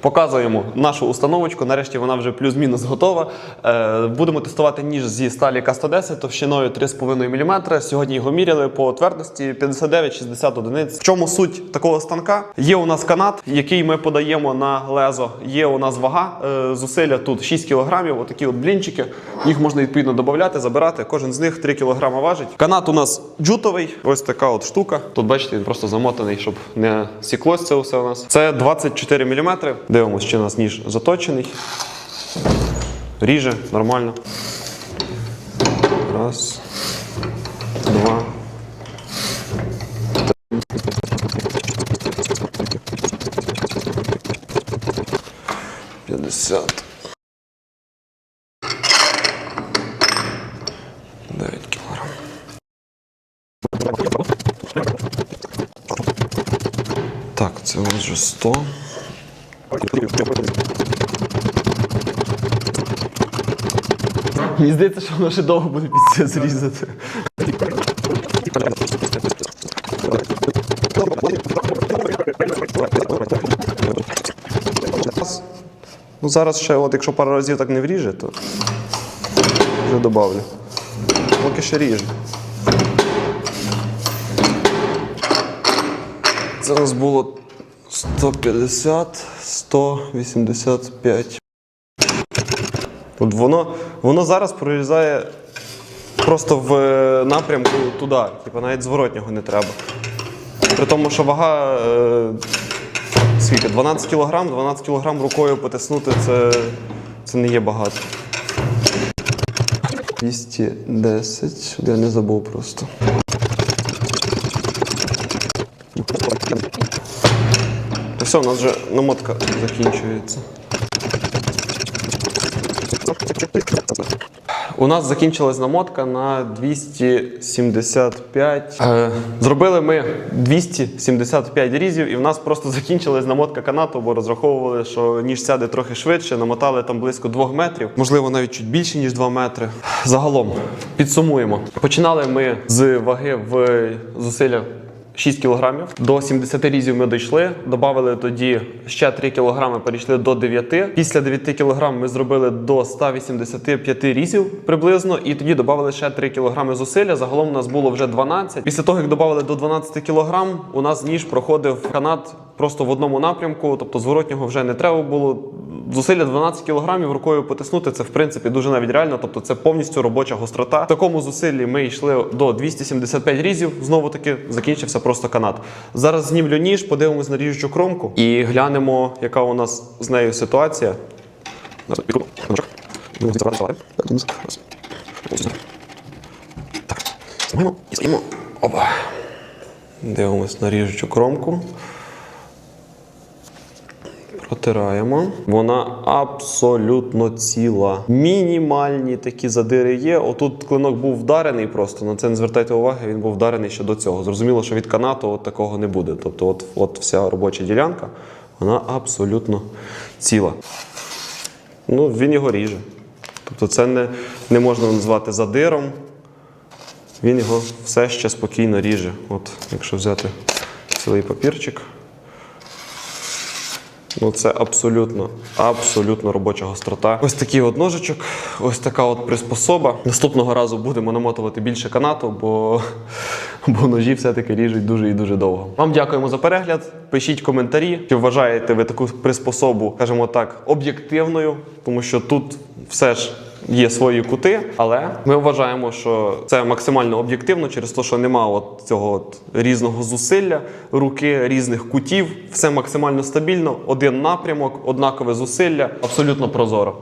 Показуємо нашу установочку. Нарешті вона вже плюс-мінус готова. Е, будемо тестувати ніж зі сталі К110 товщиною 3,5 мм. Сьогодні його міряли по твердості 59-60 одиниць. В чому суть такого станка? Є у нас канат, який ми подаємо на лезо. Є у нас вага е, зусилля тут 6 кг. Отакі от блінчики. Їх можна відповідно додати, забирати. Кожен з них 3 кг важить. Канат у нас джутовий. Ось така от штука. Тут бачите, він просто замотаний, щоб не сіклось це все у нас. Це 24 мм. Дивимося, чи у нас ніж заточений. Ріже нормально. Раз. Два. П'ятдесят. Так, це вже 100. Мені здається, що воно ще довго буде це зрізати. Ну зараз ще, от якщо пару разів так не вріже, то вже добавлю. Поки ще ріже. Нас було 150, 185. От воно, воно зараз прорізає просто в е, напрямку туди, типу навіть зворотнього не треба. При тому, що вага е, скільки? 12 кг, 12 кг рукою потиснути це, це не є багато. 210, я не забув просто. Все, у нас вже намотка закінчується. У нас закінчилась намотка на 275. Е, зробили ми 275 різів, і в нас просто закінчилась намотка канату, бо розраховували, що ніж сяде трохи швидше, намотали там близько 2 метрів, можливо, навіть чуть більше, ніж 2 метри. Загалом підсумуємо. Починали ми з ваги в зусилля 6 кілограмів. До 70 різів ми дійшли. Добавили тоді ще 3 кілограми, перейшли до 9. Після 9 кілограм ми зробили до 185 різів приблизно, і тоді додали ще 3 кілограми зусилля. Загалом у нас було вже 12. Після того, як додали до 12 кілограм, у нас ніж проходив канат просто в одному напрямку, тобто зворотнього вже не треба було. Зусилля 12 кілограмів рукою потиснути це в принципі дуже навіть реально, тобто це повністю робоча гострота. В такому зусиллі ми йшли до 275 різів. Знову таки закінчився просто канат. Зараз знімлю ніж, подивимось на ріжучу кромку і глянемо, яка у нас з нею ситуація. Так, і стоїмо. Опа. Дивимось на ріжучу кромку. Протираємо. Вона абсолютно ціла. Мінімальні такі задири є. Отут клинок був вдарений просто. На це не звертайте уваги, він був вдарений ще до цього. Зрозуміло, що від канату от такого не буде. Тобто, от, от вся робоча ділянка, вона абсолютно ціла. Ну, він його ріже. Тобто, це не, не можна назвати задиром. Він його все ще спокійно ріже. От, якщо взяти цілий папірчик. Ну, це абсолютно, абсолютно робоча гострота. Ось такий от ножичок, ось така от приспособа. Наступного разу будемо намотувати більше канату, бо, бо ножі все-таки ріжуть дуже і дуже довго. Вам дякуємо за перегляд. Пишіть коментарі, чи вважаєте ви таку приспособу, скажімо так, об'єктивною, тому що тут все ж. Є свої кути, але ми вважаємо, що це максимально об'єктивно через те, що немає от цього от різного зусилля руки, різних кутів. Все максимально стабільно, один напрямок, однакове зусилля, абсолютно прозоро.